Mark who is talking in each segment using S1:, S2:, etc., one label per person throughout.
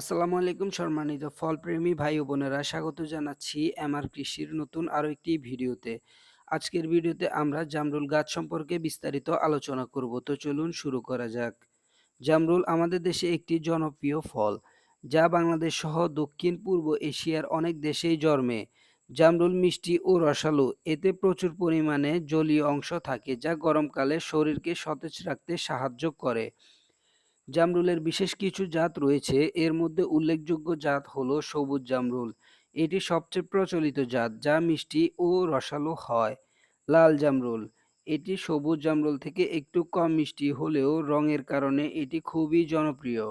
S1: আসসালামু আলাইকুম সম্মানিত ফলপ্রেমী ভাই ও বোনেরা, স্বাগত জানাচ্ছি এমআর কৃষির নতুন আরও একটি ভিডিওতে। আজকের ভিডিওতে আমরা জামরুল গাছ সম্পর্কে বিস্তারিত আলোচনা করব, তো চলুন শুরু করা যাক। জামরুল আমাদের দেশে একটি জনপ্রিয় ফল, যা বাংলাদেশ সহ দক্ষিণ, পূর্ব এশিয়ার অনেক দেশেই জন্মে। জামরুল মিষ্টি ও রসালো, এতে প্রচুর পরিমাণে জলীয় অংশ থাকে, যা গরমকালে শরীরকে সতেজ রাখতে সাহায্য করে। জামরুলের বিশেষ কিছু জাত রয়েছে। এর মধ্যে উল্লেখযোগ্য জাত হলো সবুজ জামরুল। এটি সবচেয়ে প্রচলিত জাত, যা মিষ্টি ও রসালো হয়। লাল জামরুল। এটি সবুজ জামরুল থেকে একটু কম মিষ্টি হলেও রঙের কারণে এটি খুবই জনপ্রিয়।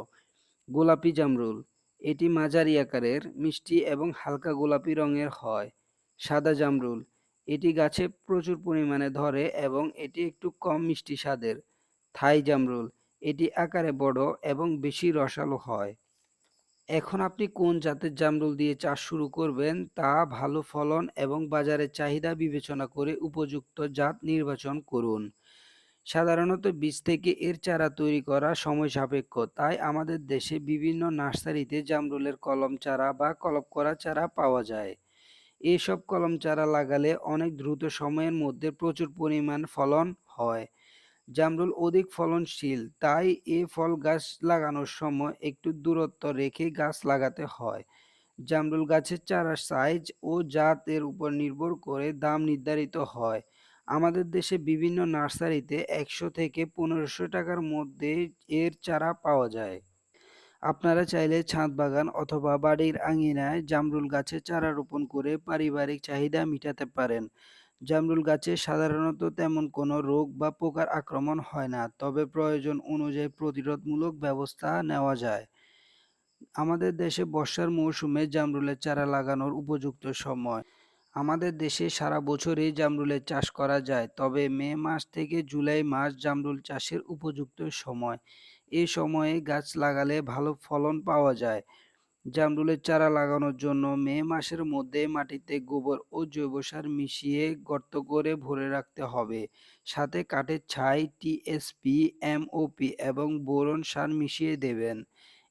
S1: গোলাপি জামরুল। এটি মাঝারি আকারের, মিষ্টি এবং হালকা গোলাপি রঙের হয়। সাদা জামরুল। এটি গাছে প্রচুর পরিমাণে ধরে এবং এটি একটু কম মিষ্টি স্বাদের। থাই জামরুল। এটি আকারে বড় এবং বেশি রসালো হয়। এখন আপনি কোন জাতের জামরুল দিয়ে চাষ শুরু করবেন তা ভালো ফলন এবং বাজারের চাহিদা বিবেচনা করে উপযুক্ত জাত নির্বাচন করুন। সাধারণত বীজ থেকে এর চারা তৈরি করা সময় সাপেক্ষ, তাই আমাদের দেশে বিভিন্ন নার্সারিতে জামরুলের কলম চারা বা কলপ করা চারা পাওয়া যায়। এসব কলম চারা লাগালে অনেক দ্রুত সময়ের মধ্যে প্রচুর পরিমাণ ফলন হয়। জামরুল অধিক ফলনশীল, তাই এ ফল গাছ লাগানোর সময় একটু দূরত্ব রেখে গাছ লাগাতে হয়। জামরুল গাছের চারার সাইজ ও জাতের উপর নির্ভর করে দাম নির্ধারিত হয়। আমাদের দেশে বিভিন্ন নার্সারিতে একশো থেকে পনেরোশো টাকার মধ্যে এর চারা পাওয়া যায়। আপনারা চাইলে ছাদ বাগান অথবা বাড়ির আঙিনায় জামরুল গাছের চারা রোপণ করে পারিবারিক চাহিদা মেটাতে পারেন। জামরুল গাছে সাধারণত তেমন কোনো রোগ বা পোকার আক্রমণ হয় না, তবে প্রয়োজন অনুযায়ী প্রতিরোধমূলক ব্যবস্থা নেওয়া যায়। আমাদের দেশে বর্ষার মৌসুমে জামরুলের চারা লাগানোর উপযুক্ত সময়। আমাদের দেশে সারা বছরই জামরুলের চাষ করা যায়, তবে মে মাস থেকে জুলাই মাস জামরুল চাষের উপযুক্ত সময়। এ সময়ে গাছ লাগালে ভালো ফলন পাওয়া যায়। জামরুলের চারা লাগানোর জন্য মে মাসের মধ্যে মাটিতে গোবর ও জৈব সার মিশিয়ে গর্ত করে ভরে রাখতে হবে। সাথে কাঠের ছাই টিএসপি এমওপি এবং বোরন সার মিশিয়ে দেবেন।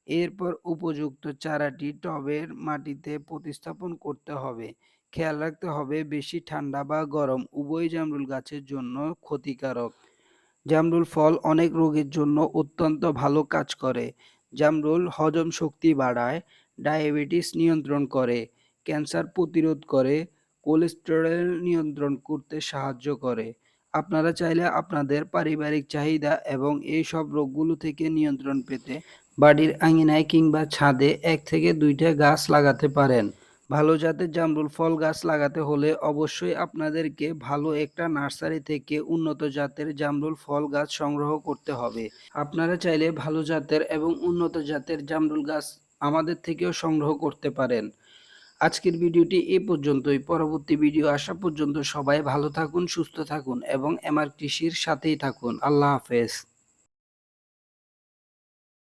S1: এরপর উপযুক্ত চারাটি টবের মাটিতে প্রতিস্থাপন করতে হবে। খেয়াল রাখতে হবে বেশি ঠান্ডা বা গরম উভয় জামরুল গাছের জন্য ক্ষতিকারক। জামরুল ফল অনেক রোগের জন্য অত্যন্ত ভালো কাজ করে। জামরুল হজম শক্তি বাড়ায় ডায়াবেটিস নিয়ন্ত্রণ করে, ক্যান্সার প্রতিরোধ করে, কোলেস্টেরল নিয়ন্ত্রণ করতে সাহায্য করে। আপনারা চাইলে আপনাদের পারিবারিক চাহিদা এবং এই সব রোগগুলো থেকে নিয়ন্ত্রণ পেতে বাড়ির আঙিনায় কিংবা ছাদে এক থেকে দুইটা গাছ লাগাতে পারেন। ভালো জাতের জামরুল ফল গাছ লাগাতে হলে অবশ্যই আপনাদেরকে ভালো একটা নার্সারি থেকে উন্নত জাতের জামরুল ফল গাছ সংগ্রহ করতে হবে। আপনারা চাইলে ভালো জাতের এবং উন্নত জাতের জামরুল গাছ আমাদের থেকেও সংগ্রহ করতে পারেন। আজকের ভিডিওটি এ পর্যন্তই। পরবর্তী ভিডিও আসা পর্যন্ত সবাই ভালো থাকুন, সুস্থ থাকুন এবং এমআর কৃষির সাথেই থাকুন। আল্লাহ হাফেজ।